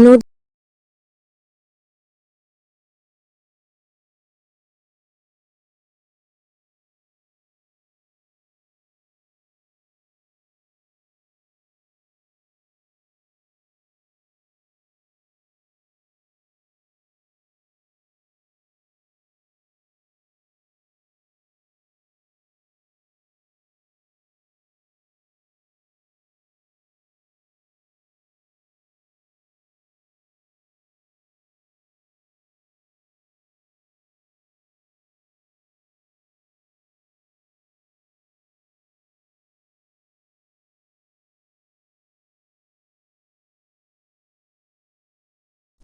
নদী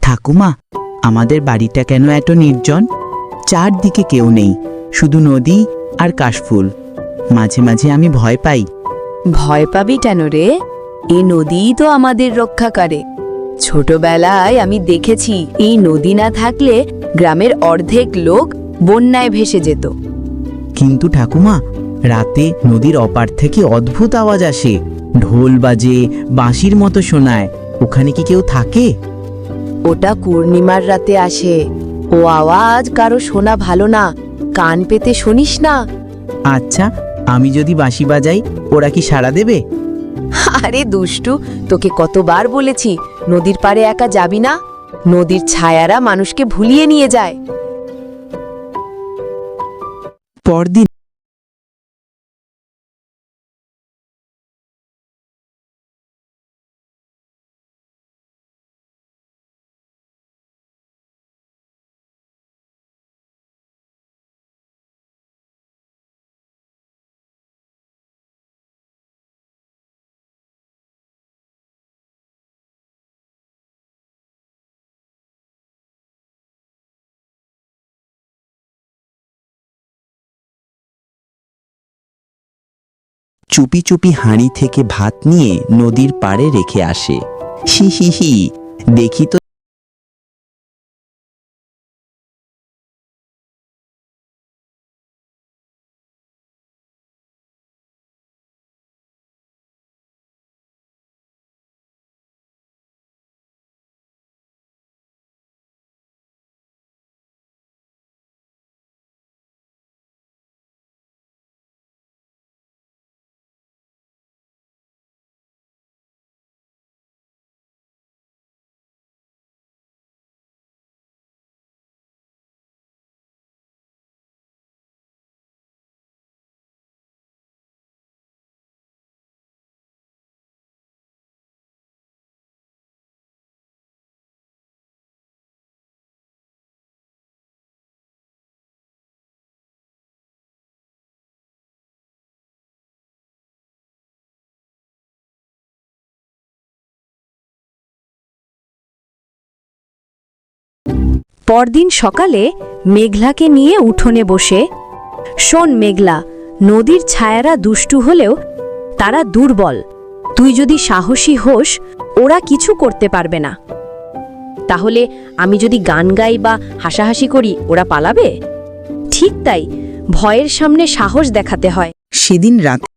ঠাকুমা আমাদের বাড়িটা কেন এত নির্জন? চারদিকে কেউ নেই শুধু নদী আর কাশফুল। মাঝে মাঝে আমি ভয় পাই। ভয় পাবি কেন রে? এই নদীই তো আমাদের রক্ষা করে। ছোটবেলায় আমি দেখেছি এই নদী না থাকলে গ্রামের অর্ধেক লোক বন্যায় ভেসে যেত। কিন্তু ঠাকুমা রাতে নদীর অপার থেকে অদ্ভুত আওয়াজ আসে। ঢোল বাজে বাঁশির মতো শোনায়। ওখানে কি কেউ থাকে? ওটা পূর্ণিমার রাতে আসে। ও আওয়াজ কারও শোনা ভালো না কান পেতে শুনিস না। আচ্ছা আমি যদি বাঁশি বাজাই ওরা কি সাড়া দেবে? আরে দুষ্টু তোকে কতবার বলেছি নদীর পাড়ে একা যাবি না? নদীর ছায়ারা মানুষকে ভুলিয়ে নিয়ে যায়। পরদিন চুপি চুপি হাঁড়ি থেকে ভাত নিয়ে নদীর পাড়ে রেখে আসে। হি হি হি, দেখি তো পরদিন সকালে মেঘলাকে নিয়ে উঠোনে বসে, শোন মেঘলা, নদীর ছায়ারা দুষ্টু হলেও তারা দুর্বল। তুই যদি সাহসী হোস, ওরা কিছু করতে পারবে না। তাহলে আমি যদি গান গাই বা হাসাহাসি করি, ওরা পালাবে? ঠিক তাই, ভয়ের সামনে সাহস দেখাতে হয়। সেদিন রাতে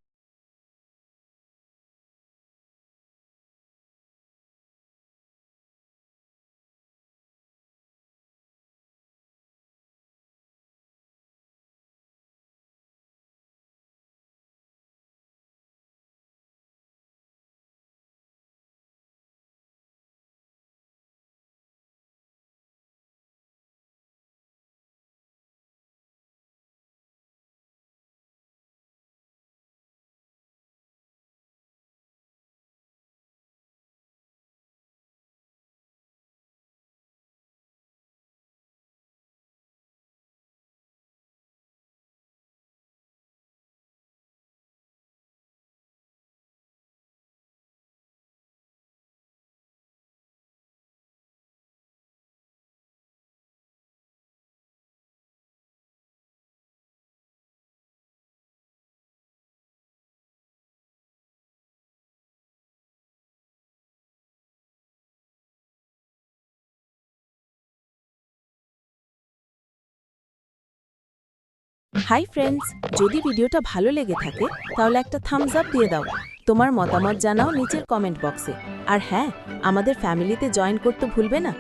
হাই ফ্রেন্ডস যদি ভিডিওটা ভালো লেগে থাকে, তাহলে একটা থামস আপ দিয়ে দাও। তোমার মতামত জানাও নিচের কমেন্ট বক্সে আর হ্যাঁ আমাদের ফ্যামিলিতে জয়েন করতে ভুলবে না।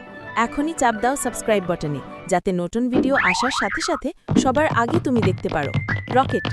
এখনই চাপ দাও সাবস্ক্রাইব বাটনে যাতে নতুন ভিডিও আসার সাথে সাথে সবার আগে তুমি দেখতে পারো। রকেট